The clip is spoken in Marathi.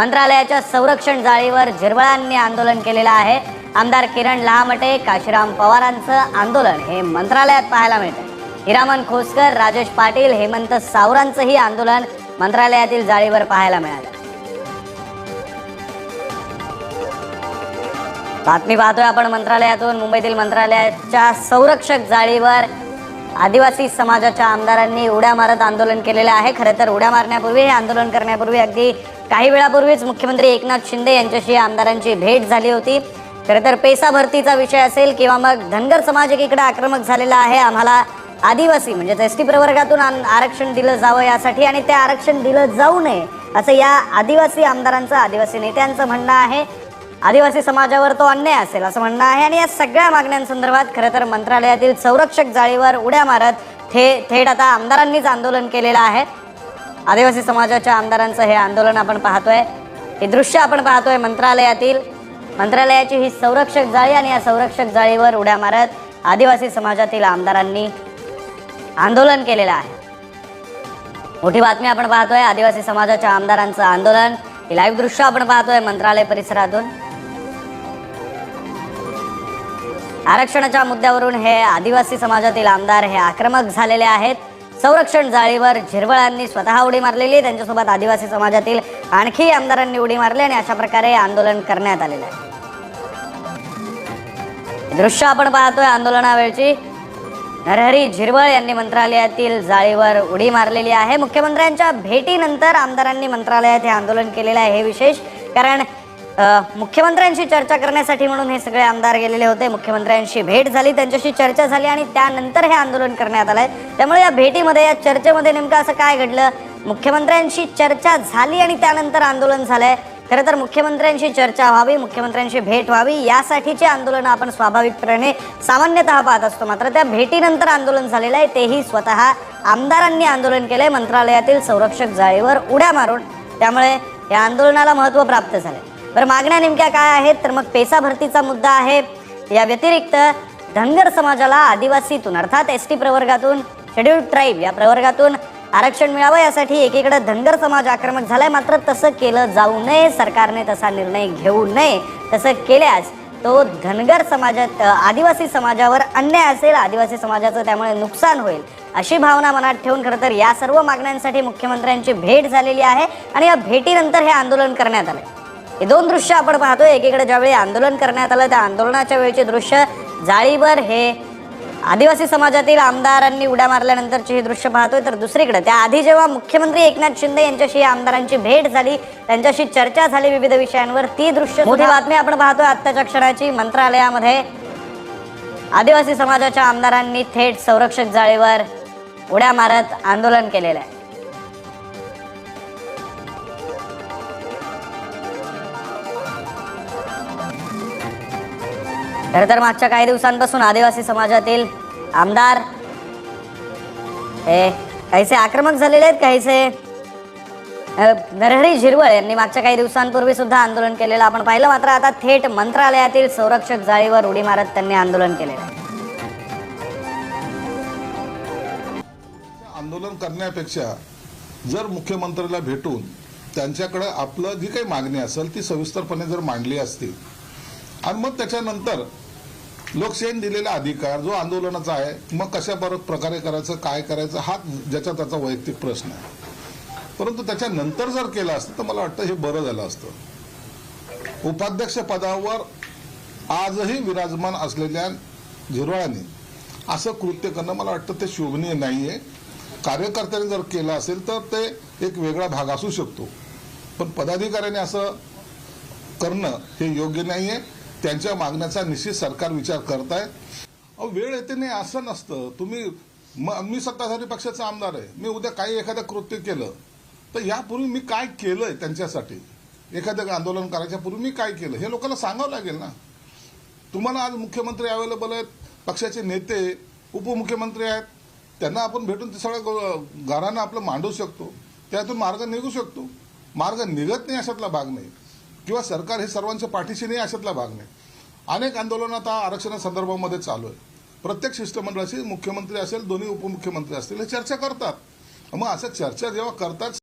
मंत्रालयाच्या संरक्षण जाळीवर झिरवळांनी आंदोलन केलेलं आहे. आमदार किरण लहामटे काशीराम पवारांचं आंदोलन हे मंत्रालयात पाहायला मिळतं हिरामन खोसकर राजेश पाटील हेमंत सावरांचंही आंदोलन मंत्रालयातील जाळीवर पाहायला मिळालं. बातमी पाहतोय आपण मंत्रालयातून. मुंबईतील मंत्रालयाच्या संरक्षक जाळीवर आदिवासी समाजाच्या आमदारांनी उड्या मारत आंदोलन केलेलं आहे. खरं तर उड्या मारण्यापूर्वी हे आंदोलन करण्यापूर्वी अगदी काही वेळापूर्वीच मुख्यमंत्री एकनाथ शिंदे यांच्याशी आमदारांची भेट झाली होती. खरं तर पेसा भरतीचा विषय असेल किंवा मग धनगर समाज एकीकडे आक्रमक झालेला आहे आम्हाला आदिवासी म्हणजेच एस टी प्रवर्गातून आन- आरक्षण दिलं जावं यासाठी आणि ते आरक्षण दिलं जाऊ नये असं या आदिवासी आमदारांचं आदिवासी नेत्यांचं म्हणणं आहे. आदिवासी समाजावर तो अन्याय असेल असं म्हणणं आहे. आणि या सगळ्या मागण्यांसंदर्भात खरं तर मंत्रालयातील संरक्षक जाळीवर उड्या मारत थे थेट आता आमदारांनीच आंदोलन केलेलं आहे. आदिवासी समाजाच्या आमदारांचं हे आंदोलन आपण पाहतोय. हे दृश्य आपण पाहतोय मंत्रालयातील. मंत्रालयाची ही संरक्षक जाळी आणि या संरक्षक जाळीवर उड्या मारत आदिवासी समाजातील आमदारांनी आंदोलन केलेलं आहे. मोठी बातमी आपण पाहतोय. आदिवासी समाजाच्या आमदारांचं आंदोलन. हे लाईव्ह दृश्य आपण पाहतोय मंत्रालय परिसरातून. आरक्षणाच्या मुद्द्यावरून हे आदिवासी समाजातील आमदार हे आक्रमक झालेले आहेत. संरक्षण जाळीवर झिरवळांनी स्वतः उडी मारलेली आहे त्यांच्यासोबत आदिवासी समाजातील आणखी आमदारांनी उडी मारली आणि अशा प्रकारे आंदोलन करण्यात आलेलं आहे. दृश्य आपण पाहतोय आंदोलनावेळची. नरहरी झिरवळ यांनी मंत्रालयातील जाळीवर उडी मारलेली आहे. मुख्यमंत्र्यांच्या भेटीनंतर आमदारांनी मंत्रालयात हे आंदोलन केलेलं आहे. हे विशेष कारण मुख्यमंत्र्यांशी चर्चा करण्यासाठी म्हणून हे सगळे आमदार गेलेले होते. मुख्यमंत्र्यांशी भेट झाली त्यांच्याशी चर्चा झाली आणि त्यानंतर हे आंदोलन करण्यात आलंय. त्यामुळे या भेटीमध्ये या चर्चेमध्ये नेमकं असं काय घडलं? मुख्यमंत्र्यांशी चर्चा झाली आणि त्यानंतर आंदोलन झालंय. खरं तर मुख्यमंत्र्यांशी चर्चा व्हावी मुख्यमंत्र्यांशी भेट व्हावी यासाठीचे आंदोलनं आपण स्वाभाविकपणे सामान्यतः पाहत असतो. मात्र त्या भेटीनंतर आंदोलन झालेलं आहे तेही स्वतः आमदारांनी आंदोलन केलंय. मंत्रालयातील संरक्षक जाळीवर उड्या मारून त्यामुळे या आंदोलनाला महत्त्व प्राप्त झालंय. बरं मागण्या नेमक्या काय आहेत? तर मग पेसा भरतीचा मुद्दा आहे. या व्यतिरिक्त धनगर समाजाला आदिवासीतून अर्थात एस टी प्रवर्गातून शेड्यूल्ड ट्राईब या प्रवर्गातून आरक्षण मिळावं यासाठी एकीकडे धनगर समाज आक्रमक झालाय. मात्र तसं केलं जाऊ नये सरकारने तसा निर्णय घेऊ नये. तसं केल्यास तो धनगर समाजात आदिवासी समाजावर अन्याय असेल आदिवासी समाजाचं त्यामुळे नुकसान होईल अशी भावना मनात ठेवून खरं तर या सर्व मागण्यांसाठी मुख्यमंत्र्यांची भेट झालेली आहे. आणि या भेटीनंतर हे आंदोलन करण्यात आलंय. हे दोन दृश्य आपण पाहतोय. एकीकडे ज्यावेळी आंदोलन करण्यात आलं त्या आंदोलनाच्या वेळचे दृश्य जाळीवर हे आदिवासी समाजातील आमदारांनी उड्या मारल्यानंतरची हे दृश्य पाहतोय. तर दुसरीकडे त्याआधी जेव्हा मुख्यमंत्री एकनाथ शिंदे यांच्याशी आमदारांची भेट झाली त्यांच्याशी चर्चा झाली विविध विषयांवर ती दृश्य मोठी बातमी आपण पाहतोय आत्ताच्या क्षणाची. मंत्रालयामध्ये आदिवासी समाजाच्या आमदारांनी थेट संरक्षक जाळीवर उड्या मारत आंदोलन केलेलं आहे. खरं तर मागच्या काही दिवसांपासून आदिवासी समाजातील आमदार हे काहीसे आक्रमक झालेले आहेत काहीसे नरहरी झिरवळ यांनी मागच्या काही दिवसांपूर्वी सुद्धा आंदोलन केलेलं आपण पाहिलं. मात्र आता थेट मंत्रालयातील संरक्षक जाळीवर उडी मारत त्यांनी आंदोलन केलेलं आहे. आंदोलन करण्यापेक्षा जर मुख्यमंत्र्याला भेटून त्यांच्याकडे आपलं जी काही मागणी असेल ती सविस्तरपणे जर मांडली असती आणि मग त्याच्यानंतर लोकशाहीने दिलेला अधिकार जो आंदोलनाचा आहे मग कशा बरं प्रकारे करायचं काय करायचं हा ज्याचा त्याचा वैयक्तिक प्रश्न आहे. परंतु त्याच्यानंतर जर केलं असतं तर मला वाटतं हे बरं झालं असतं. उपाध्यक्ष पदावर आजही विराजमान असलेल्या झिरवाळांनी असं कृत्य करणं मला वाटतं ते शोभनीय नाही आहे कार्यकर्त्यांनी जर केलं असेल तर ते एक वेगळा भाग असू शकतो. पण पदाधिकाऱ्यांनी असं करणं हे योग्य नाही आहे त्यांच्या मागण्याचा निश्चित सरकार विचार करत आहे वेळ येते नाही असं नसतं. तुम्ही मी सत्ताधारी पक्षाचा आमदार आहे. मी उद्या काही एखादं कृत्य केलं तर यापूर्वी मी काय केलंय त्यांच्यासाठी? एखादं आंदोलन करायच्या पूर्वी मी काय केलं? हे लोकांना सांगावं लागेल ना. तुम्हाला आज मुख्यमंत्री अवेलेबल आहेत पक्षाचे नेते उपमुख्यमंत्री आहेत. त्यांना आपण भेटून ते सगळं ग- घरानं आपलं मांडू शकतो. त्यातून मार्ग निघू शकतो. मार्ग निघत नाही अशातला भाग नाही. किंवा सरकार हे सर्वांच्या पाठीशी नाही अशातला भाग नाही. अनेक आंदोलन आता आरक्षणासंदर्भामध्ये चालू आहे. प्रत्येक शिष्टमंडळाशी मुख्यमंत्री असेल दोन्ही उपमुख्यमंत्री असतील हे चर्चा करतात. मग असं चर्चा जेव्हा करतात